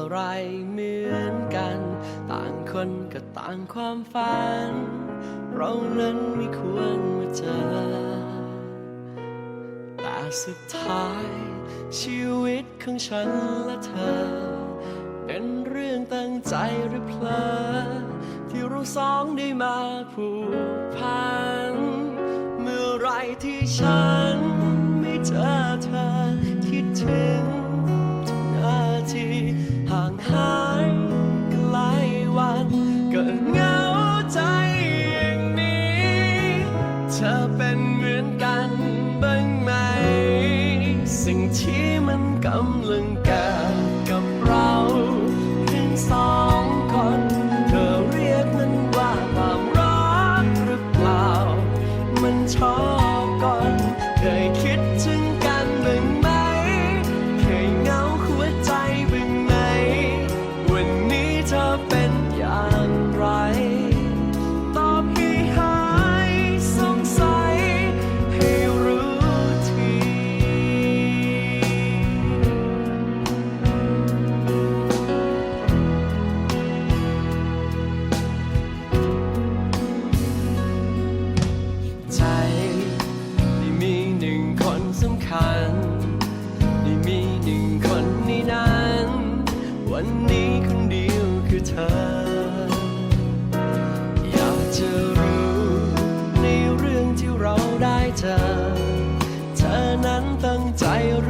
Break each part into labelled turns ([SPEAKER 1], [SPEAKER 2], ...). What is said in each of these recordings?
[SPEAKER 1] อะไรเหมือนกัน ต่างคนก็ต่างความฝัน เรานั้นไม่ควรมาเจอ แต่สุดท้ายชีวิตของฉันและเธอ เป็นเรื่องตั้งใจหรือเพลอที่เราสองได้มาผูกพัน เมื่อไรที่ฉันไม่เจอเธอคิดถึง cảm lưng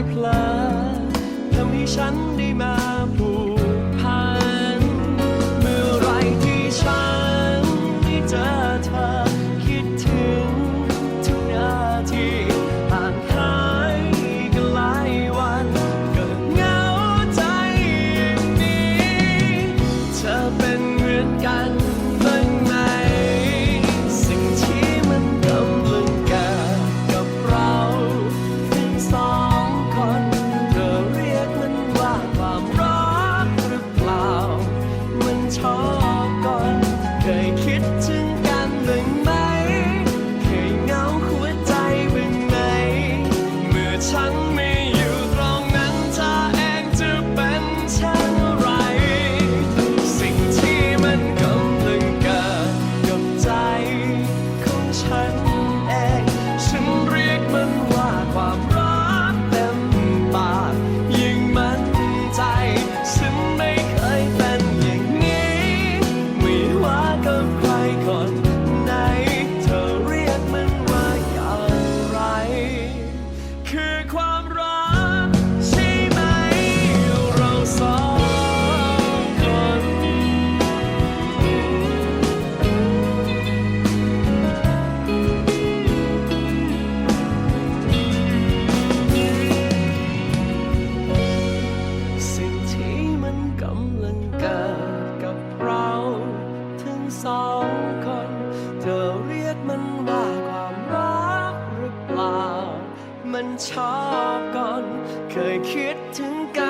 [SPEAKER 1] พลาทำให้ฉันได้มา สองคน เธอเรียกมันว่าความรักหรือเปล่า มันชอบก่อน เคยคิดถึงกัน